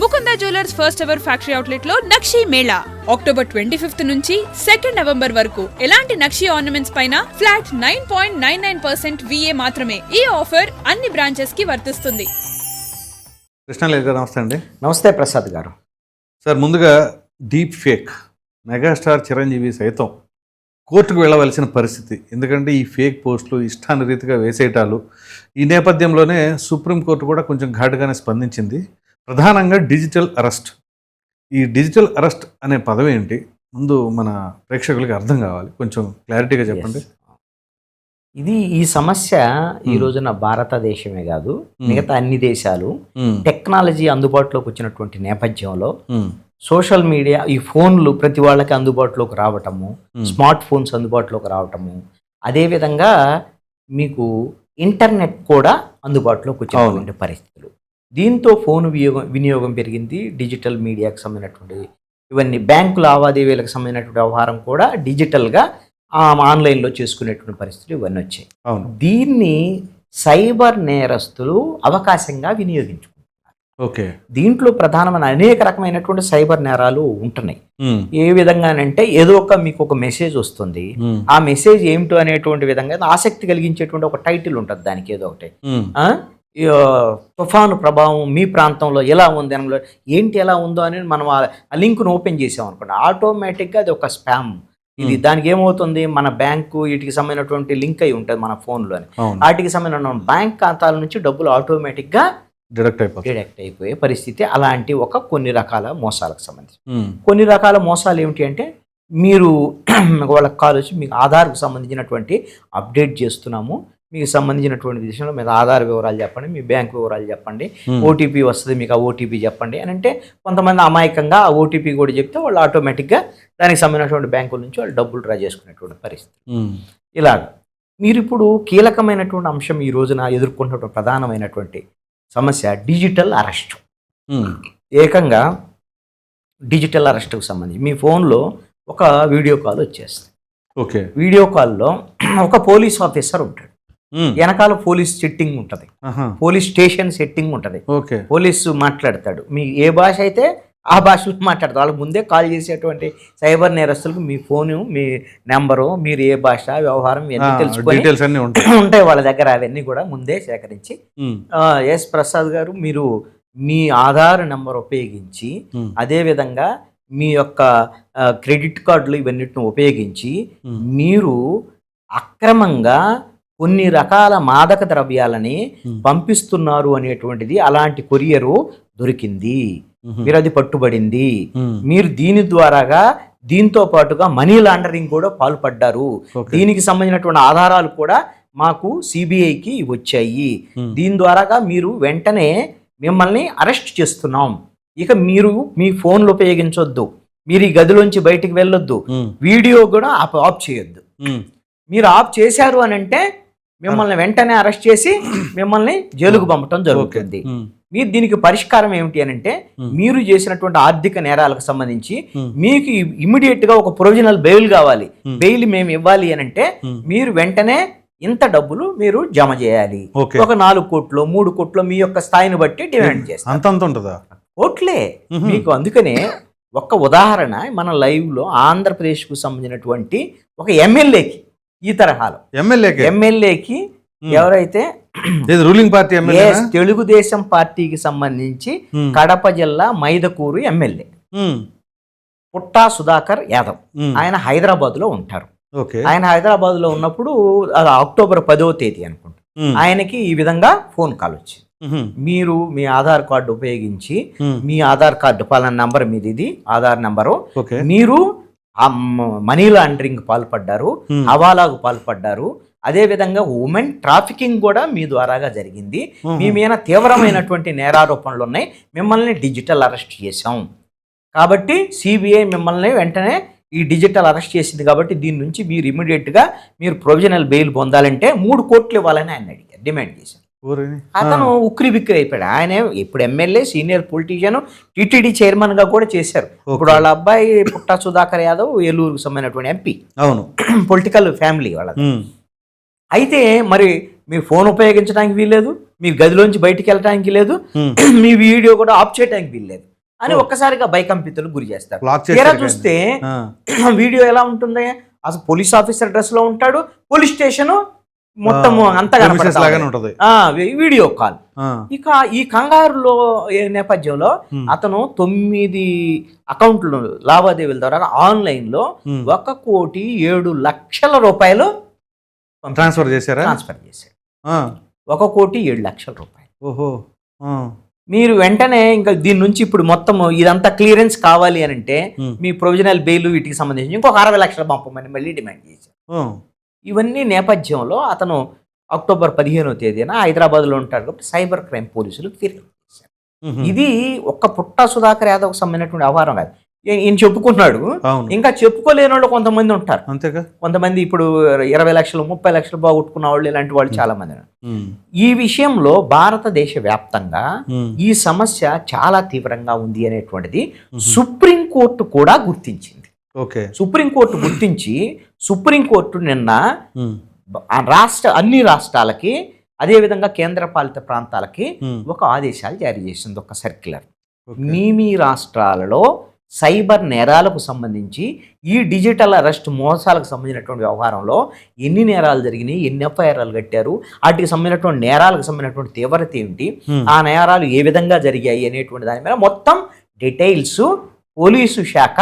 Mukunda jewellers first ever factory అవుట్లెట్లో Nakshi mela. October twenty fifth నుంచి second November వరకు ఎలాంటి Nakshi ornaments పైన flat nine point nine nine percent VA మాత్రమే ఈ offer అన్ని బ్రాంచెస్కి వర్తిస్తుంది. గారు నమస్తే అండి. నమస్తే ప్రసాద్ గారు. సార్ ముందుగా డీప్ ఫేక్ మెగాస్టార్ చిరంజీవి సైతం కోర్టుకు వెళ్ళవలసిన పరిస్థితి. ఎందుకంటే ఈ ఫేక్ పోస్టులు ఇష్టానురీతిగా వేసేయటాలు. ఈ నేపథ్యంలోనే సుప్రీంకోర్టు కూడా కొంచెం ఘాటుగానే స్పందించింది. ప్రధానంగా డిజిటల్ అరెస్ట్ ఈ డిజిటల్ అరెస్ట్ అనే పదవి ఏంటి ముందు మన ప్రేక్షకులకి అర్థం కావాలి కొంచెం క్లారిటీగా చెప్పండి. ఇది ఈ సమస్య ఈ Hmm. రోజున భారతదేశమే కాదు Hmm. మిగతా అన్ని దేశాలు ఉమ్, టెక్నాలజీ అందుబాటులోకి వచ్చినటువంటి నేపథ్యంలో సోషల్ మీడియా ఈ ఫోన్లు ప్రతి వాళ్ళకి అందుబాటులోకి రావటము Hmm. స్మార్ట్ ఫోన్స్ అందుబాటులోకి రావటము అదేవిధంగా మీకు ఇంటర్నెట్ కూడా అందుబాటులోకి వచ్చినటువంటి పరిస్థితులు దీంతో ఫోన్ వినియోగం వినియోగం పెరిగింది. డిజిటల్ మీడియాకి సంబంధించినటువంటి ఇవన్నీ బ్యాంకు లావాదేవీలకు సంబంధించినటువంటి వ్యవహారం కూడా డిజిటల్గా ఆన్లైన్లో చేసుకునేటువంటి పరిస్థితులు ఇవన్నీ వచ్చాయి. అవును. దీన్ని సైబర్ నేరస్తులు అవకాశంగా వినియోగించుకుంటున్నారు. ఓకే. దీంట్లో ప్రధానమైన అనేక రకమైనటువంటి సైబర్ నేరాలు ఉంటున్నాయి. ఏ విధంగానంటే ఏదో ఒక మీకు ఒక మెసేజ్ వస్తుంది. ఆ మెసేజ్ ఏమిటో అనేటువంటి విధంగా ఆసక్తి కలిగించేటువంటి ఒక టైటిల్ ఉంటుంది దానికి ఏదో ఒకటి. తుఫాను ప్రభావం మీ ప్రాంతంలో ఎలా ఉంది అనలో ఏంటి ఎలా ఉందో అని మనం ఆ లింక్ను ఓపెన్ చేసాం అనుకోండి. ఆటోమేటిక్గా అది ఒక స్పామ్. ఇది దానికి ఏమవుతుంది? మన బ్యాంకు వీటికి సంబంధించినటువంటి లింక్ అయి ఉంటుంది మన ఫోన్లోని అవును. వాటికి సంబంధించిన బ్యాంక్ ఖాతాల నుంచి డబ్బులు ఆటోమేటిక్గా డిడక్ట్ అయిపోతుంది డిడక్ట్ అయిపోయే పరిస్థితి. అలాంటి ఒక కొన్ని రకాల మోసాలకు సంబంధించి. కొన్ని రకాల మోసాలు ఏమిటి అంటే మీరు వాళ్ళకి కాల్ వచ్చి మీకు ఆధార్కు సంబంధించినటువంటి అప్డేట్ చేస్తున్నాము. మీకు సంబంధించినటువంటి విషయంలో మీద ఆధార్ వివరాలు చెప్పండి మీ బ్యాంక్ వివరాలు చెప్పండి ఓటీపీ వస్తుంది మీకు ఆ ఓటీపీ చెప్పండి అని అంటే కొంతమంది అమాయకంగా ఆ ఓటీపీ కూడా చెప్తే వాళ్ళు ఆటోమేటిక్గా దానికి సంబంధించినటువంటి బ్యాంకుల నుంచి వాళ్ళు డబ్బులు డ్రా చేసుకునేటువంటి పరిస్థితి. ఇలాగ మీరు ఇప్పుడు కీలకమైనటువంటి అంశం ఈ రోజున ఎదుర్కొంటున్న ప్రధానమైనటువంటి సమస్య డిజిటల్ అరెస్ట్. ఏకంగా డిజిటల్ అరెస్ట్కి సంబంధించి మీ ఫోన్లో ఒక వీడియో కాల్ వచ్చేస్తుంది. ఓకే. వీడియో కాల్లో ఒక పోలీస్ ఆఫీసర్ ఉంటాడు. వెనకాల పోలీస్ సెట్టింగ్ ఉంటుంది. పోలీస్ స్టేషన్ సెట్టింగ్ ఉంటుంది. ఓకే. పోలీసు మాట్లాడతాడు. మీ ఏ భాష అయితే ఆ భాషలో మాట్లాడతాడు. వాళ్ళకి ముందే కాల్ చేసేటువంటి సైబర్ నేరస్తులకు మీ ఫోను మీ నెంబరు మీరు ఏ భాష వ్యవహారం ఇవన్నీ తెలుసుకొని ఉంటాయి. ఉంటాయి వాళ్ళ దగ్గర. అవన్నీ కూడా ముందే సేకరించి ఉమ్, ఎస్ ప్రసాద్ గారు మీరు మీ ఆధార్ నెంబర్ ఉపయోగించి ఉమ్, అదేవిధంగా మీ యొక్క క్రెడిట్ కార్డులు ఇవన్నిటిని ఉపయోగించి మీరు అక్రమంగా కొన్ని రకాల మాదక ద్రవ్యాలని ఉమ్, పంపిస్తున్నారు అనేటువంటిది అలాంటి కొరియరు దొరికింది. ఉమ్, మీరు అది పట్టుబడింది. మీరు దీని ద్వారాగా దీంతో పాటుగా మనీ లాండరింగ్ కూడా పాల్పడ్డారు. దీనికి సంబంధించినటువంటి ఆధారాలు కూడా మాకు సిబిఐకి వచ్చాయి. దీని ద్వారాగా మీరు వెంటనే మిమ్మల్ని అరెస్ట్ చేస్తున్నాం. ఇక మీరు మీ ఫోన్లు ఉపయోగించొద్దు. మీరు ఈ గదిలోంచి బయటికి వెళ్ళొద్దు. వీడియో కూడా ఆఫ్ చేయొద్దు. మీరు ఆఫ్ చేశారు అని అంటే మిమ్మల్ని వెంటనే అరెస్ట్ చేసి మిమ్మల్ని జైలుకు పంపటం. జరుగుతుంది మీరు దీనికి పరిష్కారం ఏమిటి అని అంటే. మీరు చేసినటువంటి ఆర్థిక నేరాలకు సంబంధించి. మీకు ఇమ్మీడియట్గా ఒక ప్రొవిజనల్ బెయిల్ కావాలి. బెయిల్ మేము ఇవ్వాలి అని అంటే. మీరు వెంటనే ఇంత డబ్బులు మీరు జమ చేయాలి ఒక నాలుగు కోట్లు మూడు కోట్లు మీ యొక్క స్థాయిని బట్టి డిమాండ్ చేస్తారు ఉంటుందా కోట్లే. మీకు అందుకనే ఒక్క ఉదాహరణ మన లైవ్లో ఆంధ్రప్రదేశ్కు సంబంధించినటువంటి ఒక ఎమ్మెల్యేకి ఈ తరహాలో. ఎమ్మెల్యేకే ఎమ్మెల్యేకి Hmm. ఎవరైతే రూలింగ్ పార్టీ తెలుగుదేశం పార్టీకి సంబంధించి కడప జిల్లా మైదకూరు ఎమ్మెల్యే పుట్టా సుధాకర్ యాదవ్. ఆయన హైదరాబాద్లో ఉంటారు. ఓకే. ఆయన హైదరాబాద్లో ఉన్నప్పుడు అక్టోబర్ పదో తేదీ అనుకుంటా. ఆయనకి ఈ విధంగా ఫోన్ కాల్ వచ్చింది మీరు మీ ఆధార్ కార్డు ఉపయోగించి మీ ఆధార్ కార్డు పలానా నంబర్ మీది ఇది ఆధార్ నంబరు. ఓకే. మీరు ఆ మనీ లాండరింగ్ పాల్పడ్డారు హవాలాకు పాల్పడ్డారు. అదే విధంగా ఉమెన్ ట్రాఫికింగ్ కూడా మీ ద్వారాగా జరిగింది. మీ మీద తీవ్రమైనటువంటి నేరారోపణలు ఉన్నాయి. మిమ్మల్ని డిజిటల్ అరెస్ట్ చేశాం. కాబట్టి సిబిఐ మిమ్మల్ని వెంటనే ఈ డిజిటల్ అరెస్ట్ చేసింది కాబట్టి దీని నుంచి మీరు ఇమీడియట్గా మీరు ప్రొవిజనల్ బెయిల్ పొందాలంటే మూడు కోట్లు ఇవ్వాలని ఆయన అడిగారు డిమాండ్ చేశారు? అతను ఉక్కిరి బిక్కిరి అయిపోయాడు. ఆయన ఇప్పుడు ఎమ్మెల్యే సీనియర్ పొలిటీషియన్ టీటీడీ చైర్మన్గా కూడా చేశారు. ఇప్పుడు వాళ్ళ అబ్బాయి పుట్టా సుధాకర్ యాదవ్ ఏలూరుకు సంబంధించినటువంటి ఎంపీ అవును. పొలిటికల్ ఫ్యామిలీ వాళ్ళ అయితే మరి మీరు ఫోన్ ఉపయోగించడానికి వీల్లేదు మీ గదిలోంచి బయటికి వెళ్ళడానికి లేదు. మీ వీడియో కూడా ఆఫ్ చేయడానికి వీల్లేదు. అని ఒక్కసారిగా భయకంపితులు గురి చేస్తారు. తీరా చేసి చూస్తే వీడియో ఎలా ఉంటుంది అసలు పోలీస్ ఆఫీసర్ డ్రెస్లో ఉంటాడు పోలీస్ స్టేషన్ మొత్తం అంతా కనపడతా లాగానే ఉంది. ఉంటది. ఆ, వీ- వీడియో కాల్ ఇక ఈ కంగారులో నేపథ్యంలో అతను తొమ్మిది అకౌంట్లు లావాదేవీల ద్వారా ఆన్లైన్లో. ఒక కోటి ఏడు లక్షల రూపాయలు ట్రాన్స్ఫర్ చేశారా? ట్రాన్స్ఫర్ చేశాడు ఆ, ఒక కోటి ఏడు లక్షల రూపాయలు. ఓహో. మీరు వెంటనే ఇంకా దీని నుంచి ఇప్పుడు మొత్తం ఇదంతా క్లియరెన్స్ కావాలి అని అంటే మీ ప్రొవిజనల్ బెయిల్ వీటికి సంబంధించి ఇంకొక అరవై లక్షల పంపమని మళ్ళీ డిమాండ్ చేశారు. ఇవన్నీ నేపథ్యంలో అతను అక్టోబర్ పదిహేనో తేదీన హైదరాబాద్లో ఉంటాడు కాబట్టి సైబర్ క్రైమ్ పోలీసులు ఫిర్యాదు చేశారు. ఇది ఒక్క పుట్ట సుధాకర్ యాదవ్కి సంబంధించినటువంటి వ్యవహారం కాదు. ఈయన చెప్పుకున్నాడు ఇంకా చెప్పుకోలేని వాళ్ళు కొంతమంది ఉంటారు. అంతేగా? కొంతమంది ఇప్పుడు ఇరవై లక్షలు ముప్పై లక్షలు బాగొట్టుకున్న వాళ్ళు ఇలాంటి వాళ్ళు చాలా మంది ఈ విషయంలో భారతదేశ వ్యాప్తంగా ఈ సమస్య చాలా తీవ్రంగా ఉంది అనేటువంటిది. సుప్రీంకోర్టు కూడా గుర్తించింది. ఓకే. సుప్రీంకోర్టు గుర్తించి సుప్రీంకోర్టు నిన్న రాష్ట్ర అన్ని రాష్ట్రాలకి అదేవిధంగా కేంద్రపాలిత ప్రాంతాలకి ఉమ్, ఒక ఆదేశాలు జారీ చేసింది ఒక సర్క్యులర్. మీ మీ రాష్ట్రాలలో సైబర్ నేరాలకు సంబంధించి ఈ డిజిటల్ అరెస్ట్ మోసాలకు సంబంధించినటువంటి వ్యవహారంలో ఎన్ని నేరాలు జరిగినాయి ఎన్ని ఎఫ్ఐఆర్లు కట్టారు వాటికి సంబంధించినటువంటి నేరాలకు సంబంధించినటువంటి తీవ్రత ఏమిటి ఆ నేరాలు ఏ విధంగా జరిగాయి అనేటువంటి దాని మీద మొత్తం డీటెయిల్స్ పోలీసు శాఖ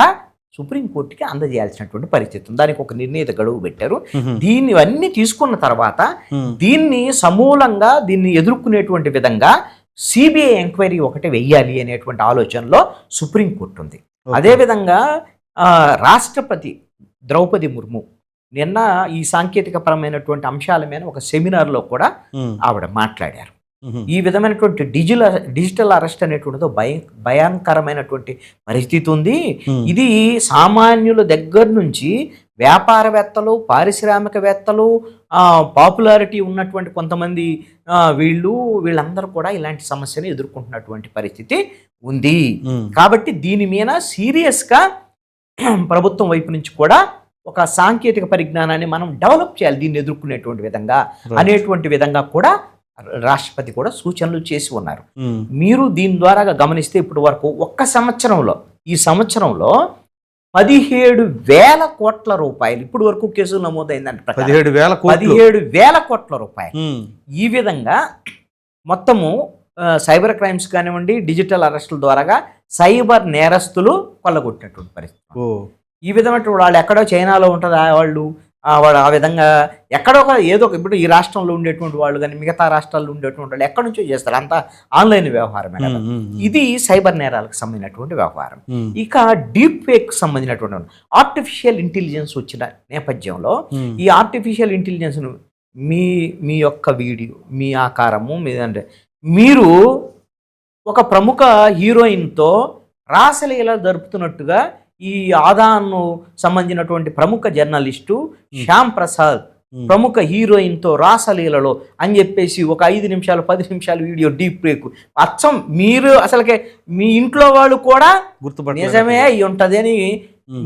సుప్రీంకోర్టుకి అందజేయాల్సినటువంటి పరిస్థితి ఉంది దానికి ఒక నిర్ణీత గడువు పెట్టారు. దీన్ని అన్ని తీసుకున్న తర్వాత దీన్ని సమూలంగా దీన్ని ఎదుర్కొనేటువంటి విధంగా సిబిఐ ఎంక్వైరీ ఒకటి వెయ్యాలి అనేటువంటి ఆలోచనలో సుప్రీంకోర్టు ఉంది. అదేవిధంగా రాష్ట్రపతి ద్రౌపది ముర్ము నిన్న ఈ సాంకేతిక పరమైనటువంటి అంశాల మీద ఒక సెమినార్లో కూడా ఆవిడ మాట్లాడారు. ఈ విధమైనటువంటి డిజిటల్ డిజిటల్ అరెస్ట్ అనేటువంటిదో భయ భయంకరమైనటువంటి పరిస్థితి ఉంది. ఇది సామాన్యుల దగ్గర నుంచి వ్యాపారవేత్తలు పారిశ్రామికవేత్తలు పాపులారిటీ ఉన్నటువంటి కొంతమంది వీళ్ళు వీళ్ళందరూ కూడా ఇలాంటి సమస్యను ఎదుర్కొంటున్నటువంటి పరిస్థితి ఉంది. కాబట్టి దీని మీద సీరియస్గా ప్రభుత్వం వైపు నుంచి కూడా ఒక సాంకేతిక పరిజ్ఞానాన్ని మనం డెవలప్ చేయాలి దీన్ని ఎదుర్కొనేటువంటి విధంగా. అనేటువంటి విధంగా కూడా రాష్ట్రపతి కూడా సూచనలు చేసి ఉన్నారు. మీరు దీని ద్వారా గమనిస్తే ఇప్పటి వరకు ఒక్క సంవత్సరంలో ఈ సంవత్సరంలో పదిహేడు వేల కోట్ల రూపాయలు ఇప్పటి వరకు కేసులు నమోదైందంటే. పదిహేడు వేల కోట్లు? పదిహేడు వేల కోట్ల రూపాయలు. ఈ విధంగా మొత్తము సైబర్ క్రైమ్స్ కానివ్వండి డిజిటల్ అరెస్టుల ద్వారాగా సైబర్ నేరస్తులు కొల్లగొట్టినటువంటి పరిస్థితి. ఈ విధమైన వాళ్ళు ఎక్కడో చైనాలో ఉంటుంది ఆ వాళ్ళు? వాడు ఆ విధంగా ఎక్కడో ఒక ఏదో ఒక ఇప్పుడు ఈ రాష్ట్రంలో ఉండేటువంటి వాళ్ళు కానీ మిగతా రాష్ట్రాల్లో ఉండేటువంటి వాళ్ళు ఎక్కడి నుంచో చేస్తారు. అంతా ఆన్లైన్ వ్యవహారమే కదా. ఇది సైబర్ నేరాలకు సంబంధించినటువంటి వ్యవహారం. ఇక డీప్ ఫేక్ సంబంధించినటువంటి ఆర్టిఫిషియల్ ఇంటెలిజెన్స్ వచ్చిన నేపథ్యంలో ఈ ఆర్టిఫిషియల్ ఇంటెలిజెన్స్ను మీ మీ యొక్క వీడియో మీ ఆకారము మీ అంటే మీరు ఒక ప్రముఖ హీరోయిన్తో రాసలీల జరుపుతున్నట్టుగా ఈ ఆదాన్ను సంబంధించినటువంటి ప్రముఖ జర్నలిస్టు శ్యామ్ ప్రసాద్ ప్రముఖ హీరోయిన్తో రాసలీలలో అని చెప్పేసి ఒక ఐదు నిమిషాలు పది నిమిషాలు వీడియో డీప్ బ్రేక్. అచ్చం మీరు అసలుకే మీ ఇంట్లో వాళ్ళు కూడా గుర్తుపట్టలేదు. నిజమే అయి ఉంటుంది అని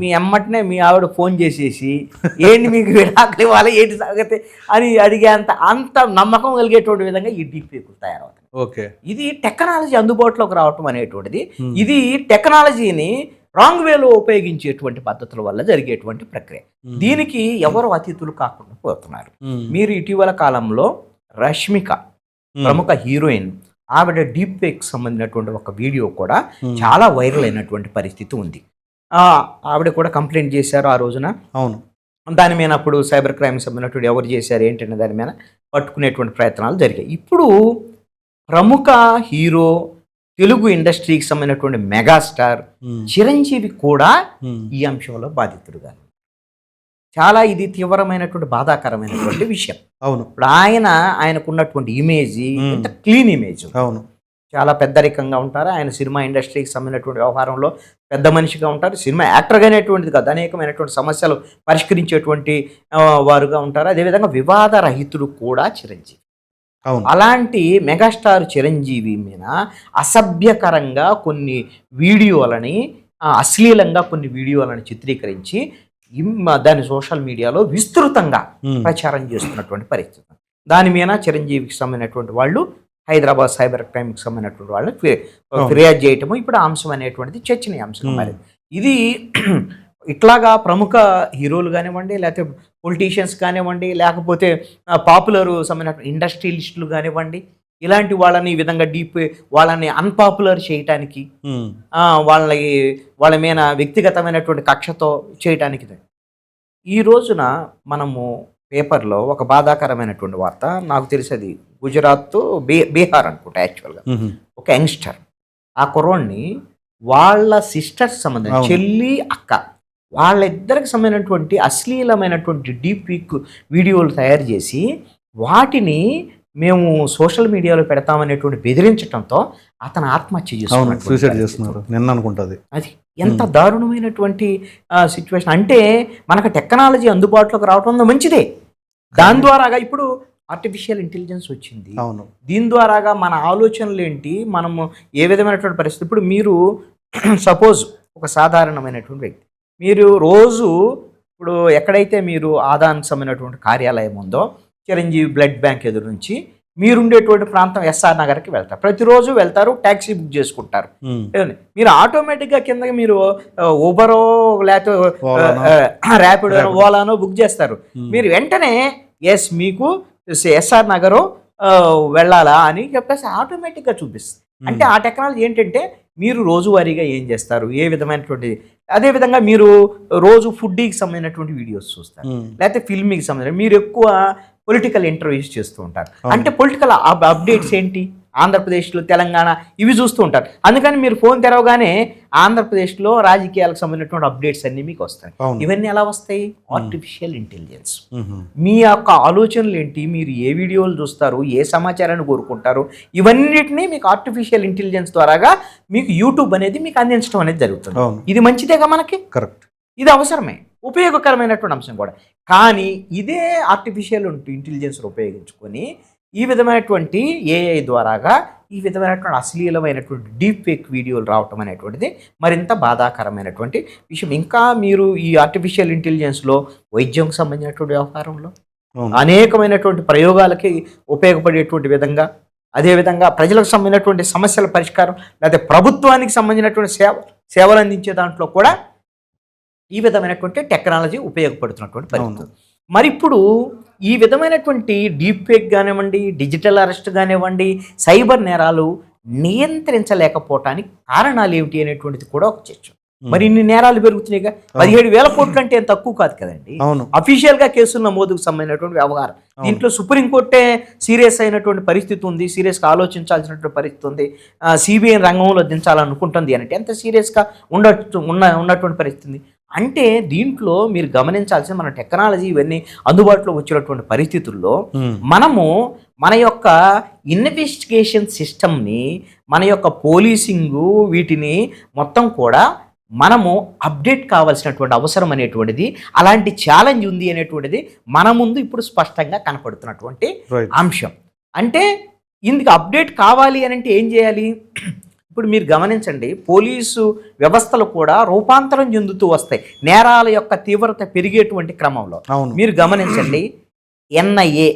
మీ అమ్మటనే మీ ఆవిడ ఫోన్ చేసేసి ఏంటి మీకు విడాకులు ఇవ్వాలి? ఏంటి సంగతి? అని అడిగేంత అంత నమ్మకం కలిగేటువంటి విధంగా ఈ డీప్ ఫేక్ తయారవుతుంది. ఓకే. ఇది టెక్నాలజీ అందుబాటులోకి రావటం అనేటువంటిది. ఇది టెక్నాలజీని రాంగ్ వేలో ఉపయోగించేటువంటి పద్ధతుల వల్ల జరిగేటువంటి ప్రక్రియ. దీనికి ఎవరు అతిథులు కాకుండా పోతున్నారు. మీరు ఇటీవల కాలంలో రష్మిక ప్రముఖ హీరోయిన్ ఆవిడ డీప్ ఫేక్ సంబంధించినటువంటి ఒక వీడియో కూడా చాలా వైరల్ అయినటువంటి పరిస్థితి ఉంది. ఆవిడ కూడా కంప్లైంట్ చేశారు ఆ రోజున. అవును. దాని మీద అప్పుడు సైబర్ క్రైమ్ సంబంధించినటువంటి ఎవరు చేశారు ఏంటనే దాని మీద పట్టుకునేటువంటి ప్రయత్నాలు జరిగాయి. ఇప్పుడు ప్రముఖ హీరో తెలుగు ఇండస్ట్రీకి సంబంధించినటువంటి మెగాస్టార్ ఉమ్, చిరంజీవి కూడా ఉమ్, ఈ అంశంలో బాధితుడుగా చాలా ఇది తీవ్రమైనటువంటి బాధాకరమైనటువంటి విషయం. అవును. ఇప్పుడు ఆయన ఆయనకున్నటువంటి ఇమేజ్ Hmm. ఎంత క్లీన్ ఇమేజ్ అవును. చాలా పెద్దరికంగా ఉంటారు. ఆయన సినిమా ఇండస్ట్రీకి సంబంధించినటువంటి వ్యవహారంలో పెద్ద మనిషిగా ఉంటారు. సినిమా యాక్టర్గా అనేటువంటిది కాదు అనేకమైనటువంటి సమస్యలు పరిష్కరించేటువంటి వారుగా ఉంటారు. అదేవిధంగా వివాద రహితుడు కూడా చిరంజీవి. అలాంటి మెగాస్టార్ చిరంజీవి మీద అసభ్యకరంగా కొన్ని వీడియోలని అశ్లీలంగా కొన్ని వీడియోలను చిత్రీకరించి దాన్ని సోషల్ మీడియాలో విస్తృతంగా ప్రచారం చేస్తున్నటువంటి పరిస్థితి దాని మీద చిరంజీవికి సంబంధించినటువంటి వాళ్ళు హైదరాబాద్ సైబర్ క్రైమ్కి సంబంధించినటువంటి వాళ్ళు ఫి- అవును. ఫిర్యాదు చేయటము ఇప్పుడు అంశం అనేటువంటిది చర్చనీయాంశం. మరి ఇది ఇట్లాగా ప్రముఖ హీరోలు కానివ్వండి లేకపోతే పొలిటీషియన్స్ కానివ్వండి లేకపోతే పాపులర్ సంబంధించిన ఇండస్ట్రియలిస్టులు కానివ్వండి ఇలాంటి వాళ్ళని ఈ విధంగా డీప్ వాళ్ళని అన్పాపులర్ చేయటానికి వాళ్ళకి వాళ్ళ మీద వ్యక్తిగతమైనటువంటి కక్షతో చేయటానికి. ఈ రోజున మనము పేపర్లో ఒక బాధాకరమైనటువంటి వార్త నాకు తెలిసేది గుజరాత్ బీ బీహార్ అనుకుంటా యాక్చువల్గా ఒక యంగ్స్టర్. ఆ కుర్రోడిని వాళ్ళ సిస్టర్స్ సంబంధించి. చెల్లి అక్క. వాళ్ళిద్దరికి సంబంధించినటువంటి అశ్లీలమైనటువంటి డీప్ వీక్ వీడియోలు తయారు చేసి వాటిని మేము సోషల్ మీడియాలో పెడతామనేటువంటి బెదిరించడంతో అతను ఆత్మహత్య సూసైడ్ పరిస్థితి. చేస్తున్నారు. నిన్న అనుకుంటుంది. అది ఎంత దారుణమైనటువంటి సిచ్యువేషన్ అంటే మనకు టెక్నాలజీ అందుబాటులోకి రావడం మంచిదే. దాని ద్వారాగా ఇప్పుడు ఆర్టిఫిషియల్ ఇంటెలిజెన్స్ వచ్చింది. అవును. దీని ద్వారాగా మన ఆలోచనలు ఏంటి? మనము ఏ విధమైనటువంటి పరిస్థితి? ఇప్పుడు మీరు సపోజ్ ఒక సాధారణమైనటువంటి వ్యక్తి. మీరు రోజు ఇప్పుడు ఎక్కడైతే మీరు ఆదానికి సంబంధించినటువంటి కార్యాలయం ఉందో చిరంజీవి బ్లడ్ బ్యాంక్ ఎదురు నుంచి మీరుండేటువంటి ప్రాంతం ఎస్ఆర్ నగర్కి వెళ్తారు ప్రతిరోజు వెళ్తారు ట్యాక్సీ బుక్ చేసుకుంటారు? మీరు ఆటోమేటిక్గా కిందకి మీరు ఊబరో లేకపోతే. ర్యాపిడో. ఓలానో బుక్ చేస్తారు. మీరు వెంటనే ఎస్ మీకు ఎస్ఆర్ నగరు వెళ్ళాలా అని చెప్పేసి ఆటోమేటిక్గా చూపిస్తుంది అంటే ఆ టెక్నాలజీ ఏంటంటే మీరు రోజువారీగా ఏం చేస్తారు? ఏ విధమైనటువంటి అదే విధంగా మీరు రోజు ఫుడ్కి సంబంధించినటువంటి వీడియోస్ చూస్తారు. లేకపోతే ఫిల్మ్కి సంబంధించిన మీరు ఎక్కువ పొలిటికల్ ఇంటర్వ్యూస్ చేస్తూ ఉంటారు. అంటే పొలిటికల్ అప్డేట్స్ ఏంటి? ఆంధ్రప్రదేశ్లో తెలంగాణ ఇవి చూస్తూ ఉంటారు. అందుకని మీరు ఫోన్ తెరవగానే ఆంధ్రప్రదేశ్లో రాజకీయాలకు సంబంధించినటువంటి అప్డేట్స్ అన్నీ మీకు వస్తాయి. ఇవన్నీ ఎలా వస్తాయి? ఆర్టిఫిషియల్ ఇంటెలిజెన్స్ మీ యొక్క ఆలోచనలు ఏంటి? మీరు ఏ వీడియోలు చూస్తారు? ఏ సమాచారాన్ని కోరుకుంటారు? ఇవన్నిటినీ మీకు ఆర్టిఫిషియల్ ఇంటెలిజెన్స్ ద్వారాగా మీకు యూట్యూబ్ అనేది మీకు అందించడం అనేది జరుగుతుంది. ఇది మంచిదేగా మనకి? కరెక్ట్ ఇది అవసరమే. ఉపయోగకరమైనటువంటి అంశం కూడా. కానీ ఇదే ఆర్టిఫిషియల్ ఇంటెలిజెన్స్ ఉపయోగించుకొని ఈ విధమైనటువంటి ఏఐ ద్వారాగా ఈ విధమైనటువంటి అశ్లీలమైనటువంటి డీప్ ఫేక్ వీడియోలు రావటం అనేటువంటిది మరింత బాధాకరమైనటువంటి విషయం. ఇంకా మీరు ఈ ఆర్టిఫిషియల్ ఇంటెలిజెన్స్లో వైద్యంకి సంబంధించినటువంటి వ్యవహారంలో అనేకమైనటువంటి ప్రయోగాలకి ఉపయోగపడేటువంటి విధంగా అదేవిధంగా ప్రజలకు సంబంధించినటువంటి సమస్యల పరిష్కారం లేదా ప్రభుత్వానికి సంబంధించినటువంటి సేవ సేవలు అందించే దాంట్లో కూడా ఈ విధమైనటువంటి టెక్నాలజీ ఉపయోగపడుతున్నటువంటి పరిస్థితి. మరి ఇప్పుడు ఈ విధమైనటువంటి డీప్ ఫేక్ కానివ్వండి డిజిటల్ అరెస్ట్ కానివ్వండి సైబర్ నేరాలు నియంత్రించలేకపోవటానికి కారణాలు ఏమిటి అనేటువంటిది కూడా ఒక చర్చ. మరి ఇన్ని నేరాలు పెరుగుతున్నాయిగా పదిహేడు వేల కోట్లు అంటే ఏం తక్కువ కాదు కదండి. అవును. అఫీషియల్గా కేసులు నమోదుకు సంబంధించినటువంటి వ్యవహారం. దీంట్లో సుప్రీంకోర్టే సీరియస్ అయినటువంటి పరిస్థితి ఉంది సీరియస్గా ఆలోచించాల్సినటువంటి పరిస్థితి ఉంది. సిబిఐ రంగంలో దించాలనుకుంటుంది అంటే ఎంత సీరియస్గా ఉండట్టు ఉన్న ఉన్నటువంటి పరిస్థితి అంటే దీంట్లో మీరు గమనించాల్సిన మన టెక్నాలజీ ఇవన్నీ అందుబాటులో వచ్చినటువంటి పరిస్థితుల్లో మనము మన యొక్క ఇన్వెస్టిగేషన్ సిస్టమ్ని మన యొక్క పోలీసింగు వీటిని మొత్తం కూడా మనము అప్డేట్ కావాల్సినటువంటి అవసరం అనేటువంటిది అలాంటి ఛాలెంజ్ ఉంది అనేటువంటిది మన ముందు ఇప్పుడు స్పష్టంగా కనపడుతున్నటువంటి అంశం. అంటే ఇందుకు అప్డేట్ కావాలి అని అంటే ఏం చేయాలి? ఇప్పుడు మీరు గమనించండి పోలీసు వ్యవస్థలు కూడా రూపాంతరం చెందుతూ వస్తాయి. నేరాల యొక్క తీవ్రత పెరిగేటువంటి క్రమంలో. అవును. మీరు గమనించండి ఎన్ఐఏ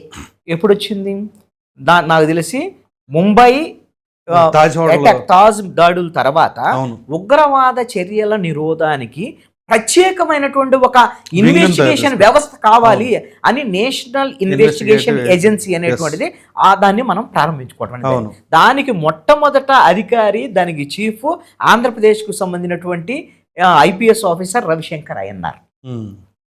ఎప్పుడు వచ్చింది నాకు తెలిసి ముంబై తాజ్ దాడుల తర్వాత అవును. ఉగ్రవాద చర్యల నిరోధానికి ప్రత్యేకమైనటువంటి ఒక ఇన్వెస్టిగేషన్. వ్యవస్థ కావాలి అని నేషనల్ ఇన్వెస్టిగేషన్ ఏజెన్సీ అనేటువంటిది ఆ దాన్ని మనం. అవును. దానికి మొట్టమొదట అధికారి దానికి చీఫ్ ఆంధ్రప్రదేశ్కు సంబంధించినటువంటి ఐపీఎస్ ఆఫీసర్ రవిశంకర్ అయ్యన్నారు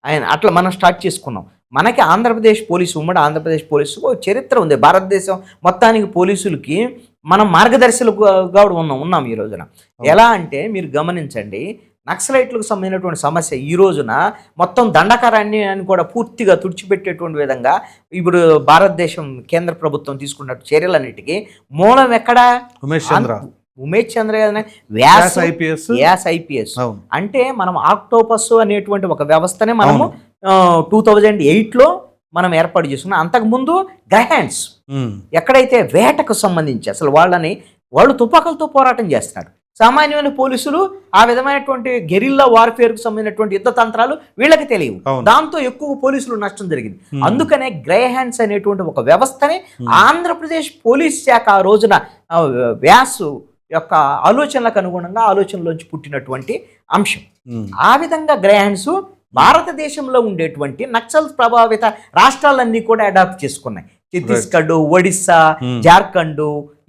ఆయన అట్లా మనం స్టార్ట్ చేసుకున్నాం. మనకి ఆంధ్రప్రదేశ్ పోలీసు ఉమ్మడి ఆంధ్రప్రదేశ్ పోలీసు ఒక చరిత్ర ఉంది. భారతదేశం మొత్తానికి పోలీసులకి మనం మార్గదర్శులుగా కూడా ఉన్నాం ఉన్నాం ఈ రోజున. ఎలా అంటే మీరు గమనించండి నక్సలైట్లకు సంబంధించినటువంటి సమస్య ఈ రోజున మొత్తం దండకారాన్ని అని కూడా పూర్తిగా తుడిచిపెట్టేటువంటి విధంగా ఇప్పుడు భారతదేశం కేంద్ర ప్రభుత్వం తీసుకున్న చర్యలన్నిటికీ మూలం ఎక్కడా? ఉమేష్ చంద్ర. ఉమేష్ చంద్ర వ్యాస్ ఐపీఎస్. వ్యాస్ ఐపీఎస్. అంటే మనం ఆక్టోపస్ అనేటువంటి ఒక వ్యవస్థనే మనము టూ థౌజండ్ ఎయిట్లో మనం ఏర్పాటు చేసుకున్నాం. అంతకుముందు గ్రహాండ్స్ ఎక్కడైతే వేటకు సంబంధించి అసలు వాళ్ళని వాళ్ళు తుపాకులతో పోరాటం చేస్తున్నారు సామాన్యమైన పోలీసులు ఆ విధమైనటువంటి గెరిల్లా వార్ఫేర్కు సంబంధించినటువంటి యుద్ధ తంత్రాలు వీళ్ళకి తెలియవు. దాంతో ఎక్కువ పోలీసులు నష్టం జరిగింది. అందుకనే గ్రే హ్యాండ్స్ అనేటువంటి ఒక వ్యవస్థని ఆంధ్రప్రదేశ్ పోలీస్ శాఖ ఆ రోజున వ్యాసు యొక్క ఆలోచనలకు అనుగుణంగా ఆలోచనలోంచి పుట్టినటువంటి అంశం. ఆ విధంగా గ్రే హ్యాండ్స్ భారతదేశంలో ఉండేటువంటి నక్సల్ ప్రభావిత రాష్ట్రాలన్నీ కూడా అడాప్ట్ చేసుకున్నాయి ఛత్తీస్గఢ్ ఒడిస్సా. జార్ఖండ్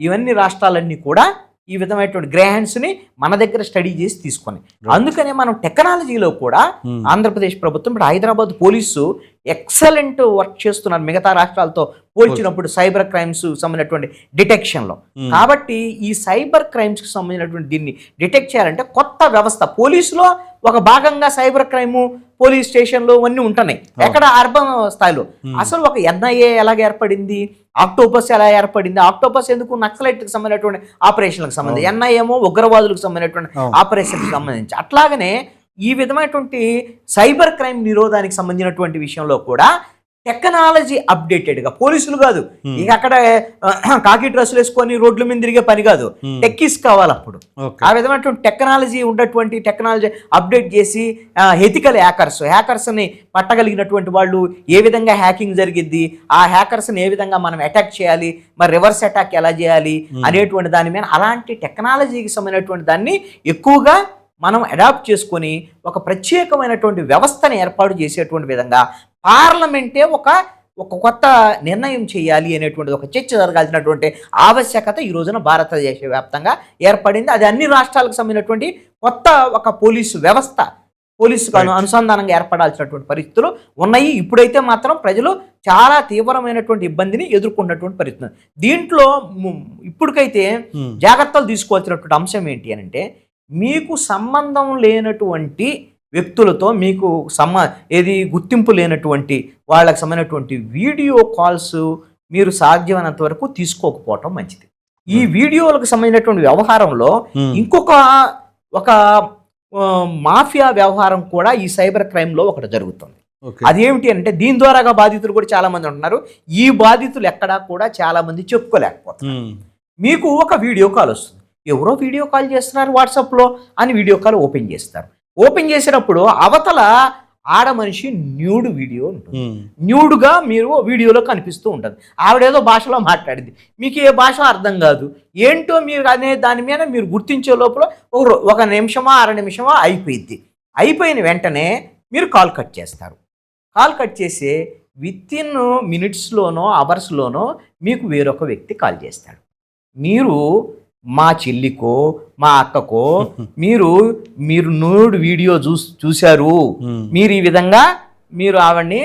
ఇవన్నీ రాష్ట్రాలన్నీ కూడా ఈ విధమైనటువంటి గ్రే హ్యాండ్స్ని మన దగ్గర స్టడీ చేసి తీసుకున్నాయి అందుకనే మనం టెక్నాలజీలో కూడా Hmm. ఆంధ్రప్రదేశ్ ప్రభుత్వం ఇప్పుడు హైదరాబాద్ పోలీసు ఎక్సలెంట్ వర్క్ చేస్తున్నారు మిగతా రాష్ట్రాలతో పోల్చినప్పుడు సైబర్ క్రైమ్స్ సంబంధించినటువంటి డిటెక్షన్లో. కాబట్టి ఈ సైబర్ క్రైమ్స్కి సంబంధించినటువంటి దీన్ని డిటెక్ట్ చేయాలంటే కొత్త వ్యవస్థ. పోలీసులో ఒక భాగంగా సైబర్ క్రైము పోలీస్ స్టేషన్లు అన్నీ ఉంటున్నాయి. ఎక్కడ అర్బన్ స్థాయిలో. అసలు ఒక ఎన్ఐఏ ఎలాగ ఏర్పడింది? ఆక్టోపస్ ఎలా ఏర్పడింది? ఆక్టోపస్ ఎందుకు నక్సలైట్కి సంబంధించినటువంటి ఆపరేషన్లకు సంబంధించి ఎన్ఐ ఏమో ఉగ్రవాదులకు సంబంధించినటువంటి. ఆపరేషన్కి సంబంధించి. అట్లాగనే ఈ విధమైనటువంటి సైబర్ క్రైమ్ నిరోధానికి సంబంధించినటువంటి విషయంలో కూడా టెక్నాలజీ అప్డేటెడ్గా పోలీసులు కాదు. ఇక అక్కడ కాకి డ్రెస్సులు వేసుకొని రోడ్ల మీద తిరిగే పని కాదు. టెక్కీస్ కావాలి అప్పుడు ఆ విధమైనటువంటి టెక్నాలజీ ఉన్నటువంటి టెక్నాలజీ అప్డేట్ చేసి హెతికల్ హ్యాకర్స్ హ్యాకర్స్ని పట్టగలిగినటువంటి వాళ్ళు ఏ విధంగా హ్యాకింగ్ జరిగిద్ది ఆ హ్యాకర్స్ని ఏ విధంగా మనం అటాక్ చేయాలి మరి రివర్స్ అటాక్ ఎలా చేయాలి అనేటువంటి దాని మీద అలాంటి టెక్నాలజీకి సంబంధించినటువంటి దాన్ని ఎక్కువగా మనం అడాప్ట్ చేసుకొని ఒక ప్రత్యేకమైనటువంటి వ్యవస్థను ఏర్పాటు చేసేటువంటి విధంగా పార్లమెంటే ఒక ఒక కొత్త నిర్ణయం చేయాలి అనేటువంటి ఒక చర్చ జరగాల్సినటువంటి ఆవశ్యకత ఈ రోజున భారతదేశ వ్యాప్తంగా ఏర్పడింది అది అన్ని రాష్ట్రాలకు సంబంధించినటువంటి కొత్త ఒక పోలీసు వ్యవస్థ పోలీసుకు Right. అనుసంధానంగా ఏర్పడాల్సినటువంటి పరిస్థితులు ఉన్నాయి ఇప్పుడైతే మాత్రం ప్రజలు చాలా తీవ్రమైనటువంటి ఇబ్బందిని ఎదుర్కొన్నటువంటి పరిస్థితి ఉంది. దీంట్లో ఇప్పటికైతే ఉమ్. జాగ్రత్తలు తీసుకోవాల్సినటువంటి అంశం ఏంటి అని అంటే మీకు సంబంధం లేనటువంటి వ్యక్తులతో మీకు సమ ఏది గుర్తింపు లేనటువంటి వాళ్ళకి సంబంధించినటువంటి వీడియో కాల్స్ మీరు సాధ్యమైనంత వరకు తీసుకోకపోవటం మంచిది. ఈ వీడియోలకు సంబంధించినటువంటి వ్యవహారంలో ఉమ్. ఇంకొక ఒక మాఫియా వ్యవహారం కూడా ఈ సైబర్ క్రైమ్లో ఒకటి జరుగుతుంది. అదేమిటి అంటే దీని ద్వారాగా బాధితులు కూడా చాలా మంది ఉంటున్నారు. ఈ బాధితులు ఎక్కడా కూడా చాలా మంది చెప్పుకోలేకపోతారు ఉమ్. మీకు ఒక వీడియో కాల్ వస్తుంది. ఎవరో వీడియో కాల్ చేస్తున్నారు వాట్సాప్లో అని వీడియో కాల్ ఓపెన్ చేస్తారు. ఓపెన్ చేసినప్పుడు అవతల ఆడ మనిషి న్యూడ్ వీడియో ఉంటుంది. న్యూడ్గా మీరు వీడియోలో కనిపిస్తూ ఉంటుంది. ఆవిడేదో భాషలో మాట్లాడింది. మీకు ఏ భాష అర్థం కాదు. ఏంటో మీరు అనే దాని మీద మీరు గుర్తించే లోపల ఒక ఒక నిమిషమా అర నిమిషమా అయిపోయింది అయిపోయిన వెంటనే మీరు కాల్ కట్ చేస్తారు. కాల్ కట్ చేసి విత్ ఇన్ మినిట్స్లోనో అవర్స్లోనో మీకు వేరొక వ్యక్తి కాల్ చేస్తాడు. మీరు మా చెల్లికో మా అక్కకో మీరు మీరు నూడు వీడియో చూస్ చూశారు. మీరు ఈ విధంగా మీరు ఆవిడ్ని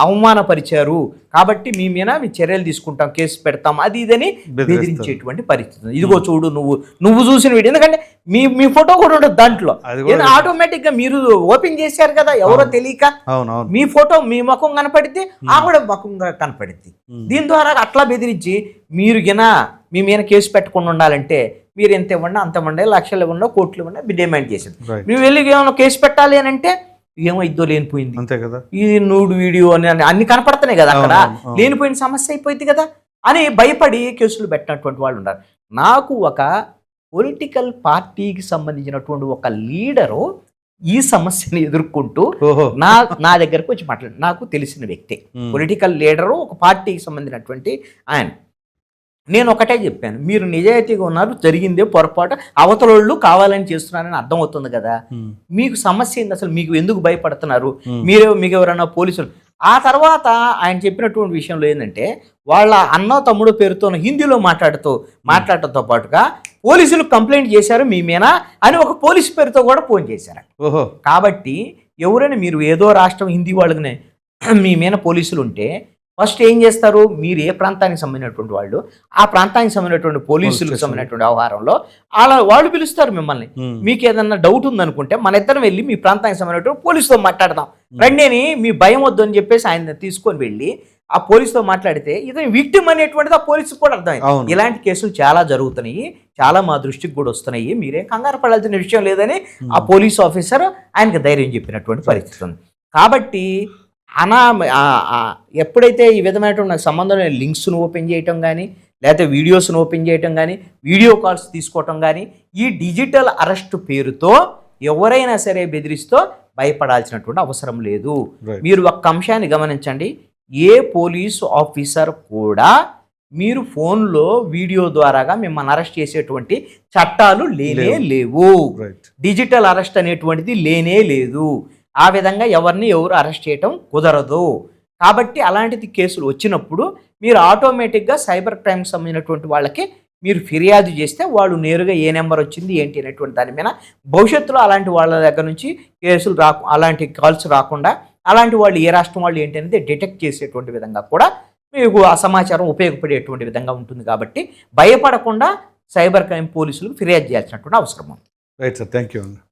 అవమానపరిచారు. కాబట్టి మీ మీద మీ చర్యలు తీసుకుంటాం కేసు పెడతాం అది ఇదని. బెదిరించేటువంటి పరిస్థితి. ఇదిగో చూడు నువ్వు నువ్వు చూసిన వీడియో. ఎందుకంటే మీ మీ ఫోటో కూడా ఉండదు దాంట్లో. ఆటోమేటిక్గా మీరు ఓపెన్ చేశారు కదా ఎవరో తెలియక మీ ఫోటో మీ ముఖం కనపడితే ఆవిడ ముఖం కనపడిద్ది. ఉమ్. దీని ద్వారా అట్లా బెదిరించి మీరు గిన మీ మీద కేసు పెట్టకుండా ఉండాలంటే మీరు ఎంత ఇవ్వండి అంత ఇవ్వండి లక్షలు ఇవ్వండి కోట్లు ఇవ్వండి డిమాండ్ చేసింది. నువ్వు వెళ్ళి ఏమైనా కేసు పెట్టాలి అని అంటే ఏమో ఇద్దో లేనిపోయింది. అంతే కదా. ఇది నూడు వీడియో అని అని అన్ని కనపడుతున్నాయి కదా అక్కడ. లేనిపోయిన సమస్య అయిపోయింది కదా అని భయపడి కేసులు పెట్టినటువంటి వాళ్ళు ఉన్నారు. నాకు ఒక పొలిటికల్ పార్టీకి సంబంధించినటువంటి ఒక లీడరు ఈ సమస్యని ఎదుర్కొంటూ నా నా దగ్గరకు వచ్చి మాట్లాడు నాకు తెలిసిన వ్యక్తి. పొలిటికల్ లీడరు ఒక పార్టీకి సంబంధించినటువంటి ఆయన. నేను ఒకటే చెప్పాను. మీరు నిజాయితీగా ఉన్నారు జరిగిందే పొరపాటు అవతలోళ్ళు కావాలని చేస్తున్నారని అర్థమవుతుంది కదా. ఉమ్. మీకు సమస్య ఏంది అసలు? మీకు ఎందుకు భయపడుతున్నారు. మీరే మీకు ఎవరైనా పోలీసులు. ఆ తర్వాత ఆయన చెప్పినటువంటి విషయంలో ఏంటంటే వాళ్ళ అన్న తమ్ముడు పేరుతో హిందీలో మాట్లాడుతూ మాట్లాడటంతో పాటుగా పోలీసులు కంప్లైంట్ చేశారు మీ మీద అని ఒక పోలీసు పేరుతో కూడా ఫోన్ చేశారు. ఓహో. కాబట్టి ఎవరైనా మీరు ఏదో రాష్ట్రం హిందీ వాళ్ళకి మీ మీద పోలీసులు ఉంటే ఫస్ట్ ఏం చేస్తారు? మీరు ఏ ప్రాంతానికి సంబంధించినటువంటి వాళ్ళు ఆ ప్రాంతానికి సంబంధించినటువంటి పోలీసులకు. సంబంధించినటువంటి వ్యవహారంలో అలా వాళ్ళు పిలుస్తారు మిమ్మల్ని. మీకు ఏదన్నా డౌట్ ఉందనుకుంటే మన ఇద్దరం వెళ్ళి మీ ప్రాంతానికి సంబంధించిన పోలీసుతో మాట్లాడదాం. రండి అని మీ భయం వద్దు అని చెప్పేసి ఆయన తీసుకొని వెళ్ళి ఆ పోలీసుతో మాట్లాడితే ఇతను విక్టిమ్ అనేటువంటిది ఆ పోలీసుకు కూడా అర్థమైంది. ఇలాంటి కేసులు చాలా జరుగుతున్నాయి. చాలా మా దృష్టికి కూడా వస్తున్నాయి. మీరేం కంగారు పడాల్సిన విషయం లేదని ఆ పోలీస్ ఆఫీసర్ ఆయనకి ధైర్యం చెప్పినటువంటి పరిస్థితి ఉంది. కాబట్టి అనా ఎప్పుడైతే ఈ విధమైనటువంటి నాకు సంబంధం లేని లింక్స్ను ఓపెన్ చేయటం కానీ లేకపోతే వీడియోస్ను ఓపెన్ చేయటం కానీ వీడియో కాల్స్ తీసుకోవటం కానీ ఈ డిజిటల్ అరెస్ట్ పేరుతో ఎవరైనా సరే బెదిరిస్తూ భయపడాల్సినటువంటి అవసరం లేదు. మీరు ఒక్క అంశాన్ని గమనించండి. ఏ పోలీసు ఆఫీసర్ కూడా మీరు ఫోన్లో వీడియో ద్వారాగా మిమ్మల్ని అరెస్ట్ చేసేటువంటి చట్టాలు లేనే లేవు. డిజిటల్ అరెస్ట్ అనేటువంటిది లేనే లేదు. ఆ విధంగా ఎవరిని ఎవరు అరెస్ట్ చేయటం కుదరదు. కాబట్టి అలాంటిది కేసులు వచ్చినప్పుడు మీరు ఆటోమేటిక్గా సైబర్ క్రైమ్కి సంబంధించినటువంటి వాళ్ళకి మీరు ఫిర్యాదు చేస్తే వాళ్ళు నేరుగా ఏ నెంబర్ వచ్చింది ఏంటి అనేటువంటి దాని మీద భవిష్యత్తులో అలాంటి వాళ్ళ దగ్గర నుంచి కేసులు రాకు అలాంటి కాల్స్ రాకుండా అలాంటి వాళ్ళు ఏ రాష్ట్రం వాళ్ళు ఏంటి అనేది డిటెక్ట్ చేసేటువంటి విధంగా కూడా మీకు ఆ సమాచారం ఉపయోగపడేటువంటి విధంగా ఉంటుంది కాబట్టి భయపడకుండా సైబర్ క్రైమ్ పోలీసులకు ఫిర్యాదు చేయాల్సినటువంటి అవసరం ఉంది. రైట్ సార్ థ్యాంక్ యూ అండి